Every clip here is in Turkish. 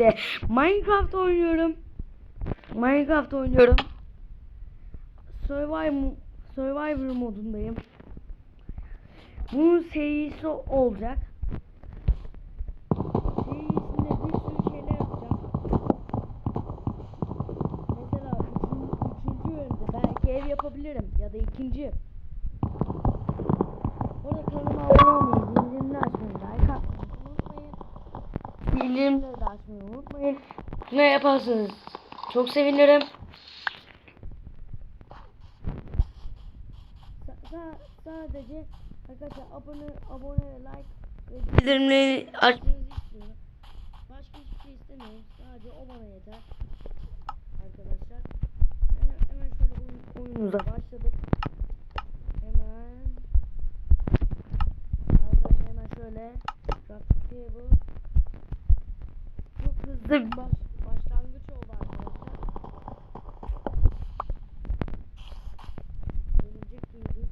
birlikte Minecraft oynuyorum. Minecraft oynuyorum. Survivor, Survivor modundayım. Bunun serisi olacak. Serisinde bir sürü şeyler yapacağım. Mesela üçüncü, belki ev yapabilirim ya da ikinci. Burada kanalıma abone olmayı, bildirimleri açmayı, like atmayı unutmayın. Bildirimleri açmayı unutmayın. Ne yaparsanız çok sevinirim. Sa- sa- sadece arkadaşlar abone abone like ve bildirimleri açmanızı istiyorum. Başka hiçbir şey istemiyorum. Sadece o bana yeter. Arkadaşlar. Hemen, hemen şöyle oyun, oyunumuza başladık. Hemen Arkadaşlar hemen şöyle Crafting table Çok hızlı bir baş, başlangıç oldu arkadaşlar. Örümcek duyduk.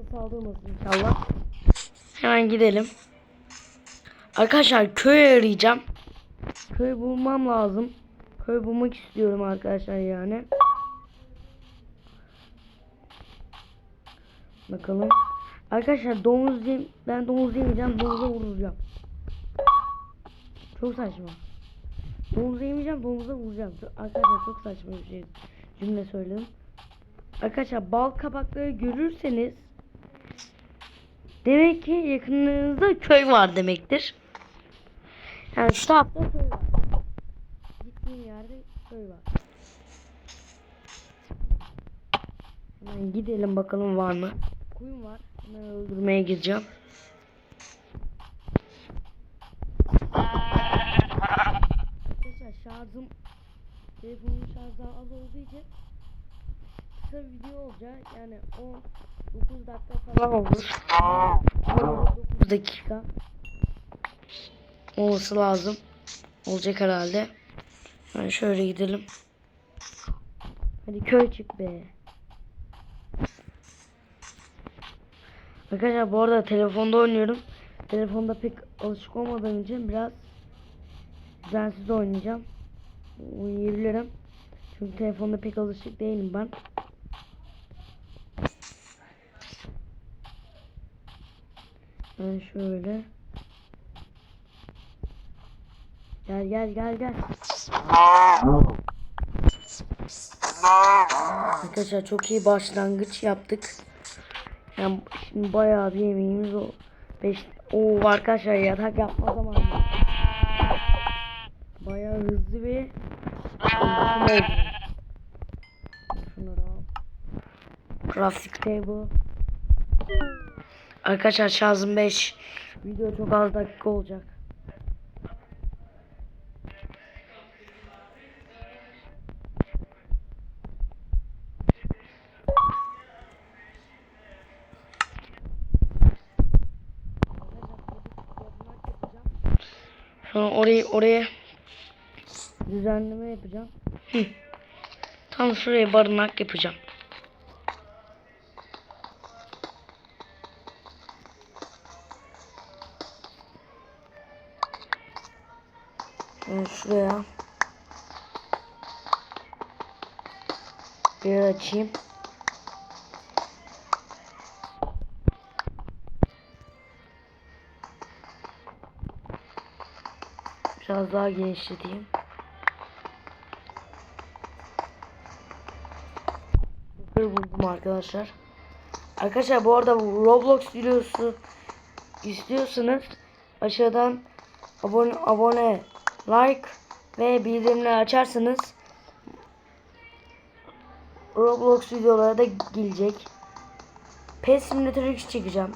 İse saldırmasın inşallah. Hemen gidelim. Arkadaşlar köy arayacağım. Köy bulmam lazım. Köy bulmak istiyorum arkadaşlar yani. Bakalım. Arkadaşlar domuz yem ben domuz yemeyeceğim. Domuza vuracağım. Çok saçma. Domuz yemeyeceğim. Domuza vuracağım. Arkadaşlar çok saçma bir şey. Cümle söyledim. Arkadaşlar bal kabakları görürseniz demek ki yakınlarınızda köy var demektir. Yani şu tarafta köy var. Gittiğim yerde köy var. Hemen gidelim bakalım var mı? Kuyum var. Hemen öldürmeye gideceğim. Arkadaşlar şarjım telefonun şarjı az olduğu için kısa bir video olacak. Yani o 9 dakika falan olur. 9 dakika olması lazım. Olacak herhalde. Ben şöyle gidelim. Hadi köy çık be. Arkadaşlar bu arada telefonda oynuyorum. Telefonda pek alışık olmadığım için biraz düzensiz oynayacağım. Oynayabilirim. Çünkü telefonda pek alışık değilim ben. Ben şöyle. Gel gel gel gel. Arkadaşlar çok iyi başlangıç yaptık. Yani şimdi bayağı bir yemeğimiz o. Beş, Oo arkadaşlar yatak yapma zamanı. Bayağı hızlı bir. Şunları al. Crafting table. Arkadaşlar şarjım 5. Video çok az dakika olacak. Sonra orayı oraya düzenleme yapacağım. Hı. Tam şuraya barınak yapacağım. Şöyle şuraya bir açayım. Biraz daha genişleteyim. Bir buldum arkadaşlar. Arkadaşlar bu arada Roblox videosu istiyorsanız aşağıdan abone abone like ve bildirimleri açarsanız Roblox videolara da gelecek. PES Simulator 3 çekeceğim.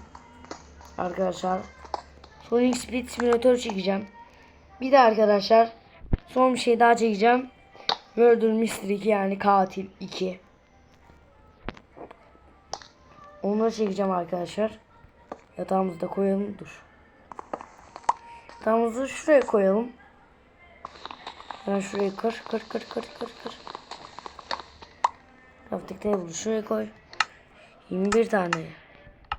Arkadaşlar. Sonic Speed Simulator çekeceğim. Bir de arkadaşlar son bir şey daha çekeceğim. Murder Mystery 2 yani katil 2. Onları çekeceğim arkadaşlar. Yatağımızı da koyalım. Dur. Yatağımızı şuraya koyalım. Ben şuraya kır kır kır kır kır kır. Crafting table'ı şuraya koy. 21 tane.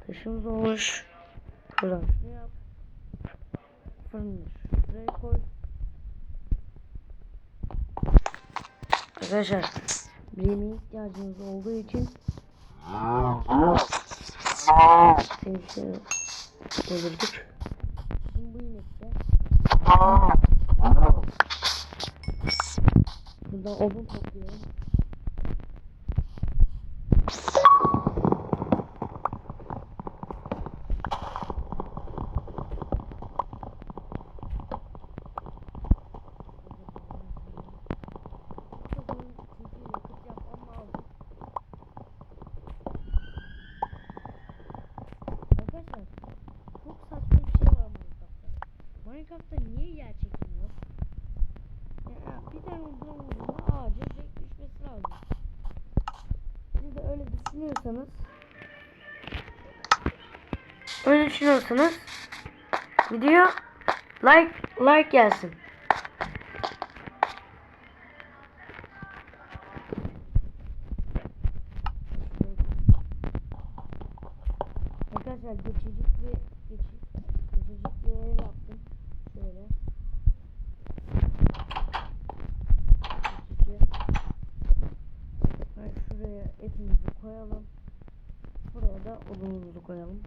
Taşımız olmuş. Şuradan şunu yap. Fırını şuraya koy. Arkadaşlar yemeğe ihtiyacımız olduğu için seni şöyle doldurduk. Şimdi bu inekte buradan odun topluyorum. Odun çünkü yakıt yapmam lazım. Arkadaşlar çok saçma bir şey var Minecraft'ta. Minecraft'ta niye yer çekimi yok? Ya, bir tane odun olduğunda ağacın direkt düşmesi lazım. Siz de öyle düşünüyorsanız öyle düşünüyorsanız video like like gelsin. Arkadaşlar geçici, bir ev yaptım. Şöyle. Geçici. Ben şuraya etimizi koyalım. Buraya da odunumuzu koyalım.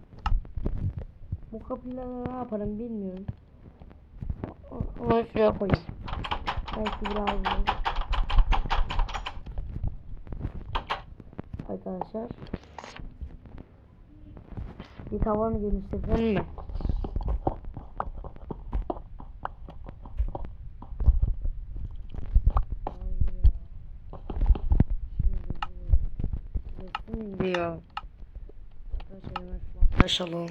Bu kapıları ne yaparım bilmiyorum. Onu şuraya koyayım. Belki biraz. Arkadaşlar. Bir tavanı genişletelim mi? Diyor. Arkadaşlar hemen Başlayalım.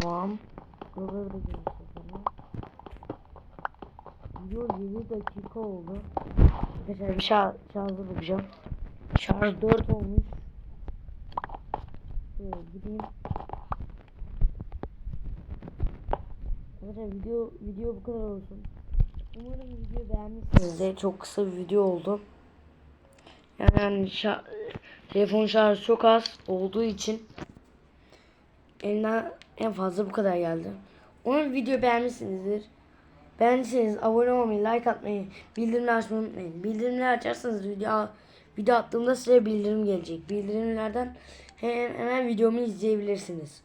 Tamam. Genişletelim. Video 7 dakika oldu. Arkadaşlar bir şarj, şarjı bakacağım. Şarj 4 olmuş. Şöyle gideyim. Arkadaşlar video video bu kadar olsun. Umarım video beğenmişsinizdir. Çok kısa bir video oldu. Yani şa- telefon şarjı çok az olduğu için elimden en fazla bu kadar geldi. Umarım video beğenmişsinizdir. Beğendiyseniz abone olmayı, like atmayı, bildirimleri açmayı unutmayın. Bildirimleri açarsanız video video attığımda size bildirim gelecek. Bildirimlerden hemen, hemen videomu izleyebilirsiniz.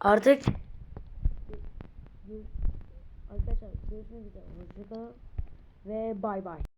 Artık arkadaşlar görüşmek üzere. Hoşçakalın ve bay bay.